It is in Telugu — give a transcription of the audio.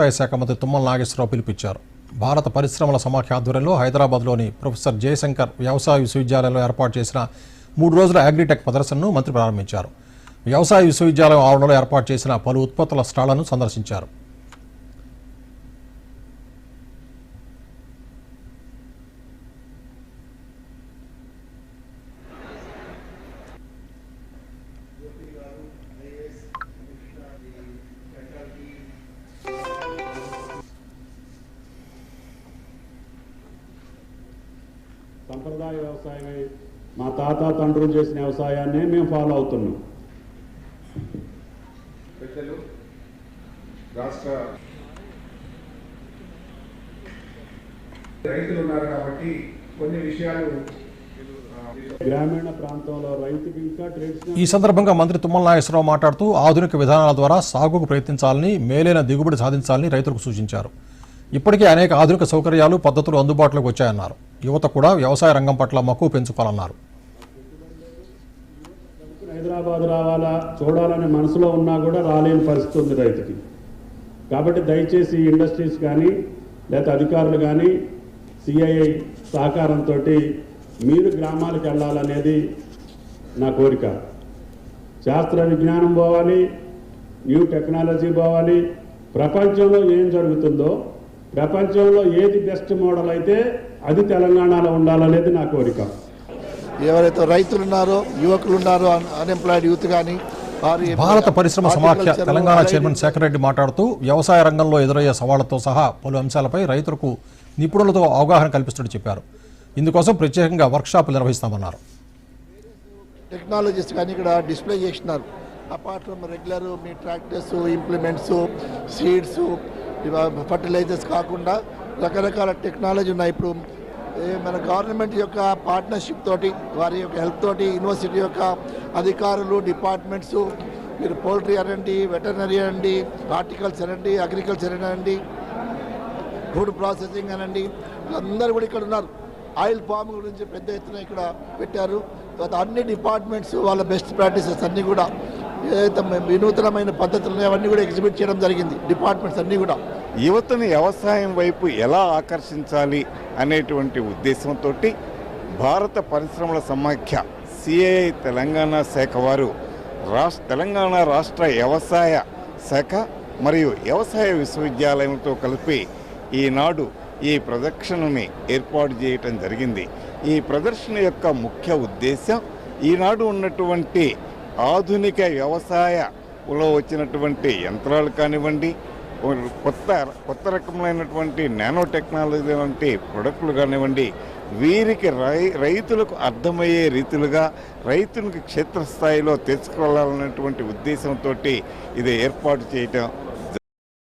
వ్యవసాయ శాఖ మంత్రి తుమ్మల నాగేశ్వరరావు పిలుపిచ్చారు భారత పరిశ్రమల సమాఖ్య ఆధ్వర్యంలో హైదరాబాద్లోని ప్రొఫెసర్ జయశంకర్ వ్యవసాయ విశ్వవిద్యాలయంలో ఏర్పాటు చేసిన మూడు రోజుల అగ్రిటెక్ ప్రదర్శనను మంత్రి ప్రారంభించారు. వ్యవసాయ విశ్వవిద్యాలయం ఆవరణలో ఏర్పాటు చేసిన పలు ఉత్పత్తుల స్టాళ్ళను సందర్శించారు. సంప్రదాయ వ్యవసాయమే మా తాత తండ్రులు చేసిన వ్యవసాయాన్నే మేము ఫాలో అవుతున్నాం. పెద్దలు రాష్ట్ర రైతులు ఉన్నారు కాబట్టి కొన్ని విషయాలు గ్రామీణ ప్రాంతంలో రైతుకి ఇంకా ట్రెడిషనల్ ఈ సందర్భంగా మంత్రి తుమ్మల నాగేశ్వరరావు మాట్లాడుతూ ఆధునిక విధానాల ద్వారా సాగుకు ప్రయత్నించాలని మేలైన దిగుబడి సాధించాలని రైతులకు సూచించారు. ఇప్పటికే అనేక ఆధునిక సౌకర్యాలు పద్ధతులు అందుబాటులోకి వచ్చాయన్నారు. యువత కూడా వ్యవసాయ రంగం పట్ల మక్కువ పెంచుకోవాలన్నారు. హైదరాబాద్ రావాలా చూడాలనే మనసులో ఉన్నా కూడా రాలేని పరిస్థితి ఉంది రైతుకి. కాబట్టి దయచేసి ఇండస్ట్రీస్ కానీ లేకపోతే అధికారులు కానీ సిఐఐ సహకారంతో మీరు గ్రామాలకు వెళ్ళాలనేది నా కోరిక. శాస్త్ర విజ్ఞానం పోవాలి న్యూ టెక్నాలజీ పోవాలి ప్రపంచంలో ఏం జరుగుతుందో ప్రపంచంలో ఏది బెస్ట్ మోడల్ అయితే అది తెలంగాణలో ఉండాలనేది నా కోరిక. ఎవరైతే రైతులు ఉన్నారో యువకులు ఉన్నారో అన్ఎంప్లాయిడ్ యూత్ కానీ వారి భారత పరిశ్రమ సమాఖ్య తెలంగాణ చైర్మన్ శేఖర్ రెడ్డి మాట్లాడుతూ వ్యవసాయ రంగంలో ఎదురయ్యే సవాళ్ళతో సహా పలు అంశాలపై రైతులకు నిపుణులతో అవగాహన కల్పిస్తున్నట్టు చెప్పారు. ఇందుకోసం ప్రత్యేకంగా వర్క్షాపులు నిర్వహిస్తామన్నారు. టెక్నాలజీస్ కానీ ఇక్కడ డిస్ప్లే చేసినారు. అపార్ట్ ఫ్రమ్ రెగ్యులర్ మీ ట్రాక్టర్స్ ఇంప్లిమెంట్స్ సీడ్స్ ఫర్టిలైజర్స్ కాకుండా రకరకాల టెక్నాలజీ ఉన్నాయి. ఇప్పుడు మన గవర్నమెంట్ యొక్క పార్ట్నర్షిప్ తోటి వారి యొక్క హెల్ప్ తోటి యూనివర్సిటీ యొక్క అధికారులు డిపార్ట్మెంట్స్ మీరు పౌల్ట్రీ అనండి వెటర్నరీ అనండి హార్టికల్చర్ అనండి అగ్రికల్చర్ అనండి ఫుడ్ ప్రాసెసింగ్ అనండి అందరూ కూడా ఇక్కడ ఉన్నారు. ఆయిల్ ఫామ్ గురించి పెద్ద ఎత్తున ఇక్కడ పెట్టారు. తర్వాత అన్ని డిపార్ట్మెంట్స్ వాళ్ళ బెస్ట్ ప్రాక్టీసెస్ అన్నీ కూడా ఏదైతే వినూతనమైన పద్ధతులు అవన్నీ కూడా ఎగ్జిబిట్ చేయడం జరిగింది. డిపార్ట్మెంట్స్ అన్నీ కూడా. యువతను వ్యవసాయం వైపు ఎలా ఆకర్షించాలి అనేటువంటి ఉద్దేశంతో భారత పరిశ్రమల సమాఖ్య సిఐ తెలంగాణ శాఖ వారు రాష్ట్ర తెలంగాణ రాష్ట్ర వ్యవసాయ శాఖ మరియు వ్యవసాయ విశ్వవిద్యాలయంతో కలిపి ఈనాడు ఈ ప్రదర్శనని ఏర్పాటు చేయటం జరిగింది. ఈ ప్రదర్శన యొక్క ముఖ్య ఉద్దేశం ఈనాడు ఉన్నటువంటి ఆధునిక వ్యవసాయలో వచ్చినటువంటి యంత్రాలు కానివ్వండి కొత్త కొత్త రకములైనటువంటి నానో టెక్నాలజీ వంటి ప్రొడక్టులు కానివ్వండి వీరికి రై రైతులకు అర్థమయ్యే రీతిలుగా రైతునికి క్షేత్రస్థాయిలో తెచ్చుకోవాలన్నటువంటి ఉద్దేశంతో ఇది ఏర్పాటు చేయటం